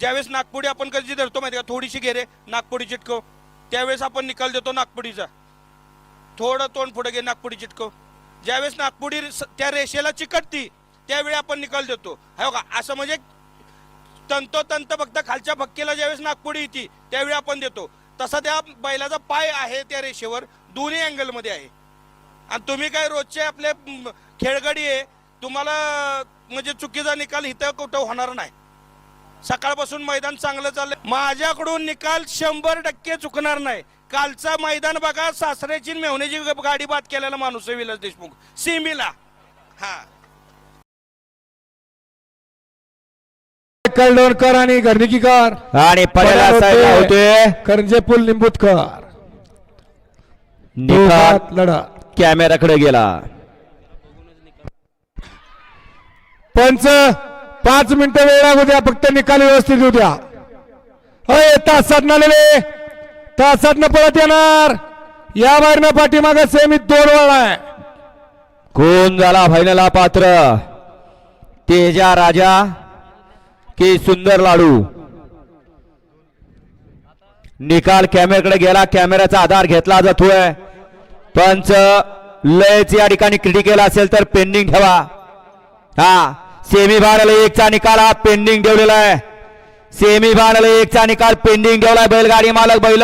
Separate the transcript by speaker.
Speaker 1: ज्यावेळेस नागपुडी आपण कधी धरतो माहिती का? थोडीशी घेरे नागपुडी चिटको त्यावेळेस आपण निकाल देतो नागपुडीचा. थोडं तोंड पुढे घे नागपुडी चिटको ज्यावेळेस नागपुडी त्या रेषेला चिकटती त्यावेळी आपण निकाल देतो. हो का असं म्हणजे तंतोतंत फक्त खालच्या भक्केला ज्यावेळेस नागपुडी येते त्यावेळी आपण देतो. तसा त्या बैलाचा पाय आहे त्या रेषेवर दोन्ही अँगलमध्ये आहे. आणि तुम्ही काय रोजचे आपले खेळगडी आहे तुम्हाला म्हणजे चुकीचा निकाल इथं कुठं होणार नाही. सकाळपासून मैदान चांगलं चाललंय. माझ्याकडून निकाल शंभर टक्के चुकणार नाही. कालचा मैदान बघा सासऱ्याची मेहण्याची गाडी बाद केलेला माणूस आहे विलास देशमुख. सिमीला. हा.
Speaker 2: कळडोणकर आणि घरनिकीकर
Speaker 3: आणि पडेला. होतोय
Speaker 2: करंजे पुल निंबूतकर.
Speaker 3: निकाल
Speaker 2: दोघात लढा.
Speaker 3: कॅमेराकडे गेला.
Speaker 2: पंच पाच मिनिटं वेळ लागू द्या फक्त निकाल व्यवस्थित होऊ द्या. अय तासात नालेले तासात न परत येणार. या बाहेरनं पाठीमागे सेमी दोन वळ आहे.
Speaker 3: कोण झाला फायनला पात्र. तेजा राजा की सुंदर लाडू. निकाल कॅमेराकडे गेला कॅमेऱ्याचा आधार घेतला जातोय. पंच लयच या ठिकाणी क्रिटिकल असेल तर पेंडिंग ठेवा. हा. सेमी फायनल एकचा निकाल हा पेंडिंग ठेवलेला आहे. सेमी फायनल एकचा निकाल पेंडिंग ठेवलाय बैलगाडी मालक बैल